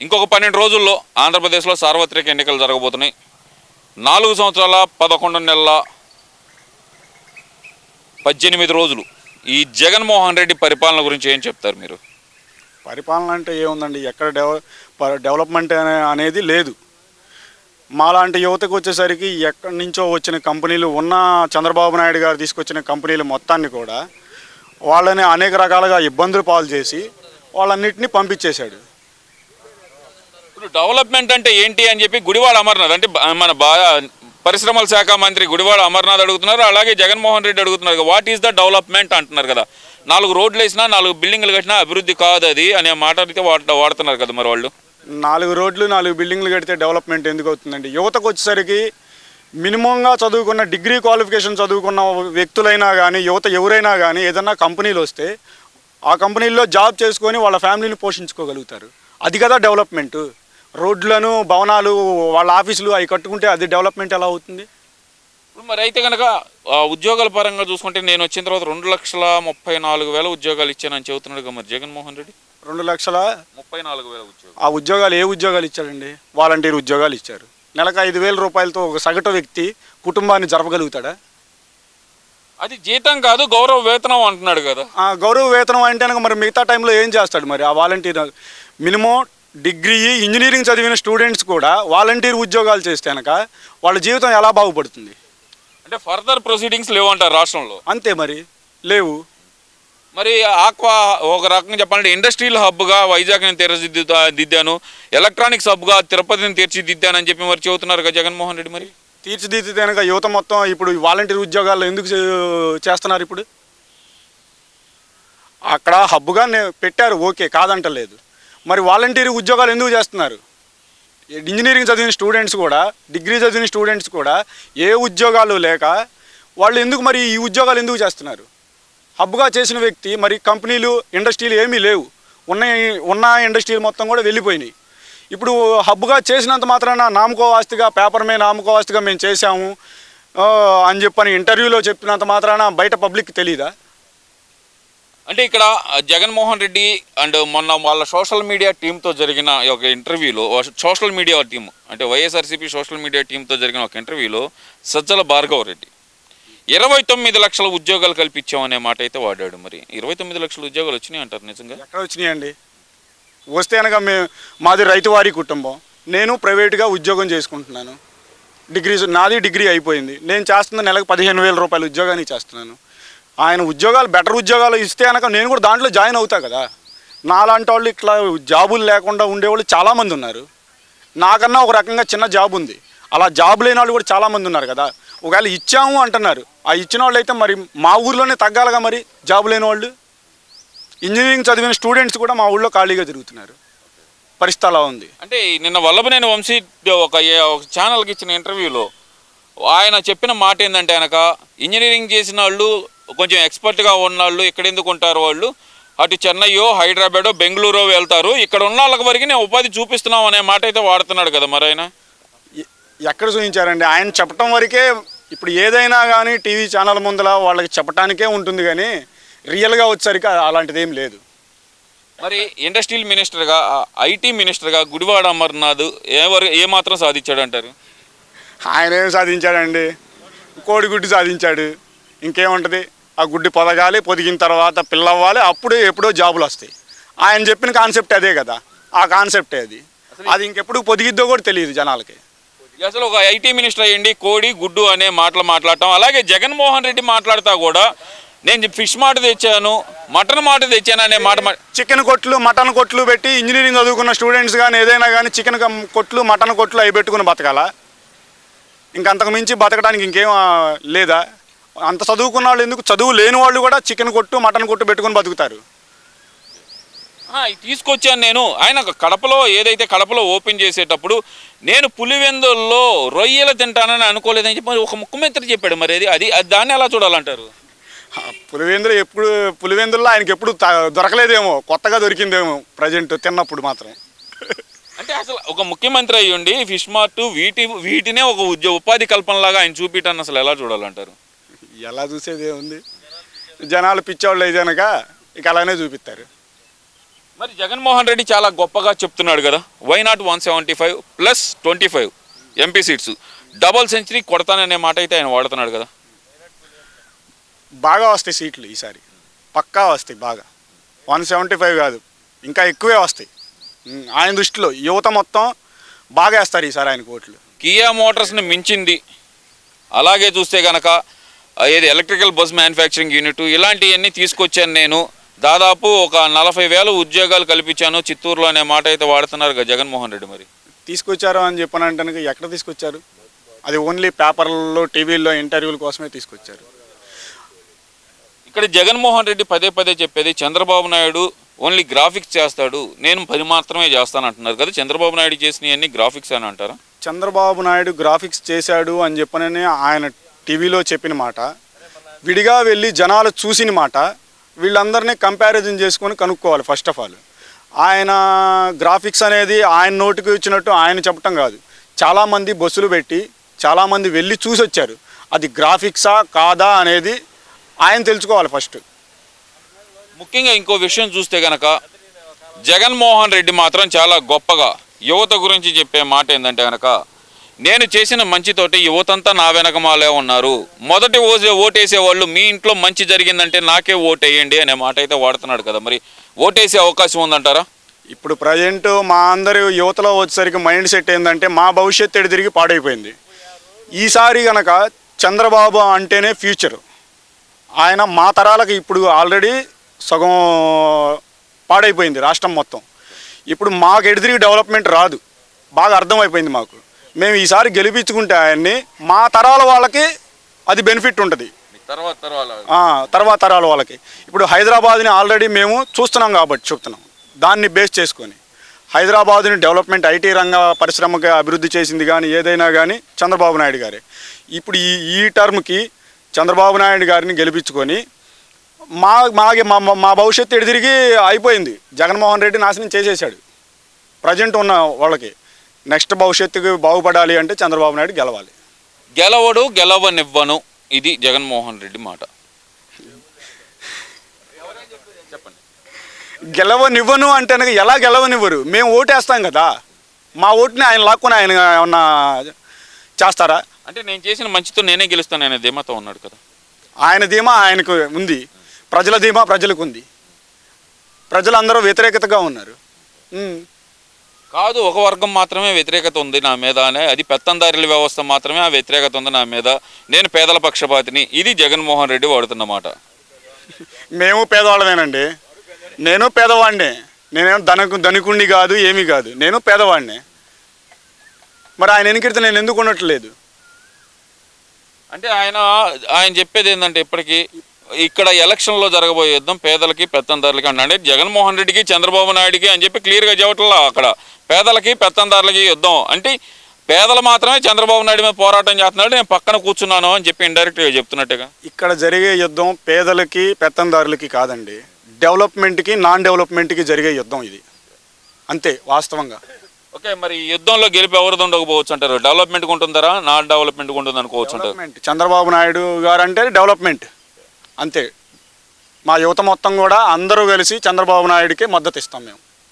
ఇంకొక పన్నెండు రోజుల్లో ఆంధ్రప్రదేశ్లో సార్వత్రిక ఎన్నికలు జరగబోతున్నాయి. నాలుగు సంవత్సరాల పదకొండు నెలల పద్దెనిమిది రోజులు. ఈ జగన్మోహన్ రెడ్డి పరిపాలన గురించి ఏం చెప్తారు మీరు? పరిపాలన అంటే ఏముందండి? ఎక్కడ డెవ ప- డెవలప్మెంట్ అనేది లేదు. మాలాంటి యువతకు వచ్చేసరికి ఎక్కడి నుంచో వచ్చిన కంపెనీలు ఉన్న చంద్రబాబు నాయుడు గారు తీసుకొచ్చిన కంపెనీలు మొత్తాన్ని కూడా వాళ్ళని అనేక రకాలుగా ఇబ్బందులు పాలు చేసి వాళ్ళన్నిటిని పంపించేశాడు. ఇప్పుడు డెవలప్మెంట్ అంటే ఏంటి అని చెప్పి గుడివాడ అమర్నాథ్ అంటే మన బా పరిశ్రమల శాఖ మంత్రి గుడివాడ అమర్నాథ్ అడుగుతున్నారు అలాగే జగన్మోహన్ రెడ్డి అడుగుతున్నారు వాట్ ఈస్ ద డెవలప్మెంట్ అంటున్నారు కదా. నాలుగు రోడ్లు వేసినా నాలుగు బిల్డింగ్లు కట్టినా అభివృద్ధి కాదు అది అనే మాట అయితే వాడ వాడుతున్నారు కదా మరి వాళ్ళు. నాలుగు రోడ్లు నాలుగు బిల్డింగ్లు కడితే డెవలప్మెంట్ ఎందుకు అవుతుందండి? యువతకు వచ్చేసరికి మినిమంగా చదువుకున్న డిగ్రీ క్వాలిఫికేషన్ చదువుకున్న వ్యక్తులైనా కానీ యువత ఎవరైనా కానీ ఏదన్నా కంపెనీలు వస్తే ఆ కంపెనీల్లో జాబ్ చేసుకొని వాళ్ళ ఫ్యామిలీని పోషించుకోగలుగుతారు. అది కదా డెవలప్మెంట్ రోడ్లను భవనాలు వాళ్ళ ఆఫీసులు అవి కట్టుకుంటే అది డెవలప్మెంట్ ఎలా అవుతుంది? ఇప్పుడు మరి అయితే కనుక ఉద్యోగాల పరంగా చూసుకుంటే నేను వచ్చిన తర్వాత రెండు లక్షల ముప్పై నాలుగు వేల ఉద్యోగాలు ఇచ్చానని చెబుతున్నాడు కదా మరి జగన్మోహన్ రెడ్డి. రెండు లక్షల ముప్పై నాలుగు వేల ఉద్యోగాలు. ఆ ఉద్యోగాలు ఏ ఉద్యోగాలు ఇచ్చాడండి? వాలంటీర్ ఉద్యోగాలు ఇచ్చారు. నెలకు ఐదు వేల రూపాయలతో ఒక సగటు వ్యక్తి కుటుంబాన్ని జరపగలుగుతాడా? అది జీతం కాదు గౌరవ వేతనం అంటున్నాడు కదా. ఆ గౌరవ వేతనం అంటే మరి మిగతా టైంలో ఏం చేస్తాడు మరి ఆ వాలంటీర్? మినిమం డిగ్రీ ఇంజనీరింగ్ చదివిన స్టూడెంట్స్ కూడా వాలంటీర్ ఉద్యోగాలు చేస్తే కనుక వాళ్ళ జీవితం ఎలా బాగుపడుతుంది? అంటే ఫర్దర్ ప్రొసీడింగ్స్ లేవంటారు రాష్ట్రంలో? అంతే మరి. లేవు. మరి ఆక్వా ఒక రకంగా చెప్పాలంటే ఇండస్ట్రియల్ హబ్గా వైజాగ్ని తీర్చిదిద్దా దిద్దాను. ఎలక్ట్రానిక్స్ హబ్గా తిరుపతిని తీర్చిదిద్దానని చెప్పి మరి చెబుతున్నారు కదా జగన్మోహన్ రెడ్డి మరి? తీర్చిదిద్దితే కనుక యువత మొత్తం ఇప్పుడు ఈ వాలంటీర్ ఉద్యోగాలు ఎందుకు చే- చేస్తున్నారు ఇప్పుడు? అక్కడ హబ్బుగా పెట్టారు ఓకే కాదంటలేదు. మరి వాలంటీర్ ఉద్యోగాలు ఎందుకు చేస్తున్నారు? ఇంజనీరింగ్ చదివిన స్టూడెంట్స్ కూడా డిగ్రీ చదివిన స్టూడెంట్స్ కూడా ఏ ఉద్యోగాలు లేక వాళ్ళు ఎందుకు మరి ఈ ఉద్యోగాలు ఎందుకు చేస్తున్నారు? హబ్గా చేసిన వ్యక్తి మరి కంపెనీలు ఇండస్ట్రీలు ఏమీ లేవు. ఉన్న ఉన్న ఇండస్ట్రీలు మొత్తం కూడా వెళ్ళిపోయినాయి. ఇప్పుడు హబ్గా చేసినంత మాత్రాన నామకోవాస్తిగా పేపర్ మీద నామకోవాస్తిగా మేము చేశాము. అని చెప్పని ఇంటర్వ్యూలో చెప్పినంత మాత్రాన బయట పబ్లిక్ తెలియదా అంటే ఇక్కడ జగన్మోహన్ రెడ్డి అండ్ మొన్న వాళ్ళ సోషల్ మీడియా టీంతో జరిగిన ఒక ఇంటర్వ్యూలో సోషల్ మీడియా టీం అంటే వైఎస్ఆర్సీపీ సోషల్ మీడియా టీంతో జరిగిన ఒక ఇంటర్వ్యూలో సజ్జల భార్గవ రెడ్డి. ఇరవై తొమ్మిది లక్షల ఉద్యోగాలు కల్పించామనే మాట అయితే వాడాడు మరి. ఇరవై తొమ్మిది లక్షల ఉద్యోగాలు వచ్చినాయి అంటారు నిజంగా? ఎక్కడ వచ్చినాయండి? వస్తే అనగా మేము మాది రైతువారీ కుటుంబం. నేను ప్రైవేట్గా ఉద్యోగం చేసుకుంటున్నాను. డిగ్రీ నాది డిగ్రీ అయిపోయింది. నేను చేస్తున్న నెలకు పదిహేను వేల రూపాయలు ఉద్యోగాన్ని చేస్తున్నాను. ఆయన ఉద్యోగాలు బెటర్ ఉద్యోగాలు ఇస్తే అనక నేను కూడా దాంట్లో జాయిన్ అవుతా కదా. నాలాంటి వాళ్ళు ఇట్లా జాబులు లేకుండా ఉండేవాళ్ళు చాలామంది ఉన్నారు. నాకన్నా ఒక రకంగా చిన్న జాబ్ ఉంది. అలా జాబ్ లేని వాళ్ళు కూడా చాలామంది ఉన్నారు కదా. ఒకవేళ ఇచ్చాము అంటున్నారు. ఆ ఇచ్చిన వాళ్ళు అయితే మరి మా ఊర్లోనే తగ్గాలిగా మరి జాబ్ లేని వాళ్ళు. ఇంజనీరింగ్ చదివిన స్టూడెంట్స్ కూడా మా ఊళ్ళో ఖాళీగా తిరుగుతున్నారు. పరిస్థితి అలా ఉంది. అంటే నిన్న వల్లభనేని వంశీ ఒక ఒక ఛానల్కి ఇచ్చిన ఇంటర్వ్యూలో ఆయన చెప్పిన మాట ఏంటంటే కనుక ఇంజనీరింగ్ చేసిన వాళ్ళు కొంచెం ఎక్స్పర్ట్గా ఉన్న వాళ్ళు ఇక్కడ ఎందుకు ఉంటారు వాళ్ళు? అటు చెన్నైయో హైదరాబాదో బెంగళూరు వెళ్తారు. ఇక్కడ ఉన్న వాళ్ళకి వరకు నేను ఉపాధి చూపిస్తున్నాం అనే మాట అయితే వాడుతున్నాడు కదా మరి ఆయన? ఎక్కడ చూపించారండి? ఆయన చెప్పటం వరకే ఇప్పుడు ఏదైనా కానీ టీవీ ఛానల్ ముందల వాళ్ళకి చెప్పటానికే ఉంటుంది కానీ రియల్గా వచ్చేసరికి అలాంటిది ఏం లేదు. మరి ఇండస్ట్రియల్ మినిస్టర్గా ఐటీ మినిస్టర్గా గుడివాడ అమర్నాథ్ ఏ మాత్రం సాధించాడు అంటారు? ఆయన ఏం సాధించాడండి? కోడిగుడ్డు సాధించాడు. ఇంకేముంటుంది? ఆ గుడ్డి పొదగాలి పొదిగిన తర్వాత పిల్లవ్వాలి అప్పుడు ఎప్పుడో జాబులు వస్తాయి. ఆయన చెప్పిన కాన్సెప్ట్ అదే కదా. ఆ కాన్సెప్టే అది. అది ఇంకెప్పుడు పొదిగిద్దో కూడా తెలియదు జనాలకి. అసలు ఒక ఐటీ మినిస్టర్ అయ్యండి కోడి గుడ్డు అనే మాటలు మాట్లాడటం అలాగే జగన్మోహన్ రెడ్డి మాట్లాడుతా కూడా నేను ఫిష్ మాట తెచ్చాను మటన్ మాట తెచ్చాను అనే మాట చికెన్ కొట్లు మటన్ కొట్లు పెట్టి ఇంజనీరింగ్ చదువుకున్న స్టూడెంట్స్ కానీ ఏదైనా కానీ చికెన్ కొట్లు మటన్ కొట్లు అవి పెట్టుకుని బతకాలా? ఇంకంతకు మించి బతకడానికి ఇంకేం లేదా? అంత చదువుకున్న వాళ్ళు ఎందుకు? చదువు లేని వాళ్ళు కూడా చికెన్ కొట్టు మటన్ కొట్టు పెట్టుకుని బతుకుతారు. తీసుకొచ్చాను నేను. ఆయన కడపలో ఏదైతే కడపలో ఓపెన్ చేసేటప్పుడు నేను పులివెందుల్లో రొయ్యలు తింటానని అనుకోలేదని చెప్పి ఒక ముఖ్యమంత్రి చెప్పాడు మరి. అది అది దాన్ని ఎలా చూడాలంటారు? పులివెందులు ఎప్పుడు పులివెందుల్లో ఆయనకి ఎప్పుడు దొరకలేదేమో. కొత్తగా దొరికిందేమో ప్రజెంట్ తిన్నప్పుడు మాత్రం. అంటే అసలు ఒక ముఖ్యమంత్రి అయ్యుండి ఫిష్ మార్ట్ వీటి వీటినే ఒక ఉద్యోగ ఉపాధి కల్పనలాగా ఆయన చూపించాను అసలు ఎలా చూడాలంటారు? ఎలా చూసేది ఏముంది? జనాలు పిచ్చోళ్ళు కనుక ఇక అలానే చూపిస్తారు. మరి జగన్మోహన్ రెడ్డి చాలా గొప్పగా చెప్తున్నాడు కదా why not one seventy five plus twenty five MP seats double century కొడతాననే మాట అయితే ఆయన వాడుతున్నాడు కదా. బాగా వస్తాయి సీట్లు ఈసారి. పక్కా వస్తాయి బాగా. వన్ సెవెంటీ ఫైవ్ కాదు ఇంకా ఎక్కువే వస్తాయి. ఆయన దృష్టిలో యువత మొత్తం బాగా వేస్తారు ఈసారి ఆయనకు ఓట్లు. కియా మోటార్స్ని మించింది. అలాగే చూస్తే కనుక ఏది ఎలక్ట్రికల్ బస్ మ్యానుఫ్యాక్చరింగ్ యూనిట్ ఇలాంటివన్నీ తీసుకొచ్చాను నేను. దాదాపు ఒక నలభై వేల ఉద్యోగాలు కల్పించాను చిత్తూరులో అనే మాట అయితే వాడుతున్నారు కదా జగన్మోహన్ రెడ్డి మరి. తీసుకొచ్చారు అని చెప్పనంటే ఎక్కడ తీసుకొచ్చారు? అది ఓన్లీ పేపర్లలో టీవీల్లో ఇంటర్వ్యూల కోసమే తీసుకొచ్చారు. ఇక్కడ జగన్మోహన్ రెడ్డి పదే పదే చెప్పేది చంద్రబాబు నాయుడు ఓన్లీ గ్రాఫిక్స్ చేస్తాడు నేను పని మాత్రమే చేస్తాను అంటున్నారు కదా. చంద్రబాబు నాయుడు చేసినవన్నీ గ్రాఫిక్స్ అని అంటారా? చంద్రబాబు నాయుడు గ్రాఫిక్స్ చేశాడు అని చెప్పనని ఆయన టీవీలో చెప్పిన మాట విడిగా వెళ్ళి జనాలు చూసిన మాట వీళ్ళందరినీ కంపారిజన్ చేసుకొని కనుక్కోవాలి ఫస్ట్ ఆఫ్ ఆల్ ఆయన గ్రాఫిక్స్ అనేది ఆయన నోటికి ఇచ్చినట్టు ఆయన చెప్పటం కాదు. చాలామంది బస్సులు పెట్టి చాలామంది వెళ్ళి చూసి వచ్చారు. అది గ్రాఫిక్సా కాదా అనేది ఆయన తెలుసుకోవాలి ఫస్ట్ ముఖ్యంగా ఇంకో విషయం చూస్తే కనుక జగన్మోహన్ రెడ్డి మాత్రం చాలా గొప్పగా యువత గురించి చెప్పే మాట ఏంటంటే కనుక నేను చేసిన మంచితోటి యువతంతా నా వెనకమాలే ఉన్నారు. మొదటి ఓసే ఓటేసే వాళ్ళు మీ ఇంట్లో మంచి జరిగిందంటే నాకే ఓటేయండి అనే మాట అయితే వాడుతున్నాడు కదా. మరి ఓటేసే అవకాశం ఉందంటారా? ఇప్పుడు ప్రజెంట్ మా అందరి యువతలో వచ్చేసరికి మైండ్ సెట్ ఏంటంటే మా భవిష్యత్తు ఎడు తిరిగి పాడైపోయింది. ఈసారి గనక చంద్రబాబు అంటేనే ఫ్యూచర్. ఆయన మా తరాలకు ఇప్పుడు ఆల్రెడీ సగం పాడైపోయింది రాష్ట్రం మొత్తం. ఇప్పుడు మాకు ఎడిదిరిగి డెవలప్మెంట్ రాదు. బాగా అర్థమైపోయింది మాకు. మేము ఈసారి గెలిపించుకుంటే ఆయన్ని మా తరాల వాళ్ళకి అది బెనిఫిట్ ఉంటుంది. తర్వాత తర్వాత తరాల వాళ్ళకి. ఇప్పుడు హైదరాబాద్ని ఆల్రెడీ మేము చూస్తున్నాం కాబట్టి చెప్తున్నాం. దాన్ని బేస్ చేసుకొని. హైదరాబాద్ని డెవలప్మెంట్ ఐటీ రంగ పరిశ్రమగా అభివృద్ధి చేసింది కానీ ఏదైనా కానీ చంద్రబాబు నాయుడు గారే. ఇప్పుడు ఈ ఈ టర్మ్కి చంద్రబాబు నాయుడు గారిని గెలిపించుకొని మా మాకి మా మా- భవిష్యత్తు ఎటు తిరిగి అయిపోయింది. జగన్మోహన్ రెడ్డి నాశనం చేసేసాడు ప్రజెంట్ ఉన్న వాళ్ళకి. నెక్స్ట్ భవిష్యత్తుకి బాగుపడాలి అంటే చంద్రబాబు నాయుడు గెలవాలి. గెలవడు గెలవనివ్వను. ఇది జగన్మోహన్ రెడ్డి మాట. చెప్పండి గెలవనివ్వను అంటే ఎలా గెలవనివ్వరు? మేము ఓటేస్తాం కదా. మా ఓటుని ఆయన లాక్కొని ఆయన ఏమన్నా చేస్తారా? అంటే నేను చేసిన మంచితో నేనే గెలుస్తాను అనే ధీమాతో ఉన్నాడు కదా. ఆయన ధీమా ఆయనకు ఉంది. ప్రజల ధీమా ప్రజలకు ఉంది. ప్రజలందరూ వ్యతిరేకతగా ఉన్నారు. కాదు ఒక వర్గం మాత్రమే వ్యతిరేకత ఉంది నా మీద అనే అది పెత్తందారుల వ్యవస్థ మాత్రమే ఆ వ్యతిరేకత ఉంది నా మీద. నేను పేదల పక్షపాతిని. ఇది జగన్మోహన్ రెడ్డి వాడుతున్నమాట మేము పేదవాళ్ళమేనండి. నేను పేదవాడినే నేనేం ధనకు ధనికుండి కాదు ఏమీ కాదు. నేను పేదవాడినే మరి ఆయన ఎన్నికడితే నేను ఎందుకు ఉండట్లేదు? అంటే ఆయన ఆయన చెప్పేది ఏంటంటే ఇప్పటికీ ఇక్కడ ఎలక్షన్లో జరగబోయే యుద్ధం పేదలకి పెత్తందారులకి అంటే జగన్మోహన్ రెడ్డికి చంద్రబాబు నాయుడికి అని చెప్పి క్లియర్గా చెప్పట్లా అక్కడ. పేదలకి పెత్తందారులకి యుద్ధం. అంటే పేదలు మాత్రమే చంద్రబాబు నాయుడు మీద పోరాటం చేస్తున్నాడు నేను పక్కన కూర్చున్నాను అని చెప్పి ఇండైరెక్ట్గా చెప్తున్నట్టుగా. ఇక్కడ జరిగే యుద్ధం పేదలకి పెత్తందారులకి కాదండి. డెవలప్మెంట్కి నాన్ డెవలప్మెంట్కి జరిగే యుద్ధం ఇది. అంతే వాస్తవంగా. ఓకే మరి యుద్ధంలో గెలిపి ఎవరిది ఉండకపోవచ్చు అంటారు? డెవలప్మెంట్ ఉంటుందరా? నాన్ డెవలప్మెంట్ ఉంటుంది అనుకోవచ్చు అంటారు. చంద్రబాబు నాయుడు గారు అంటే డెవలప్మెంట్. అంతే. మా యువత మొత్తం కూడా అందరూ కలిసి చంద్రబాబు నాయుడికి మద్దతు ఇస్తాం మేము.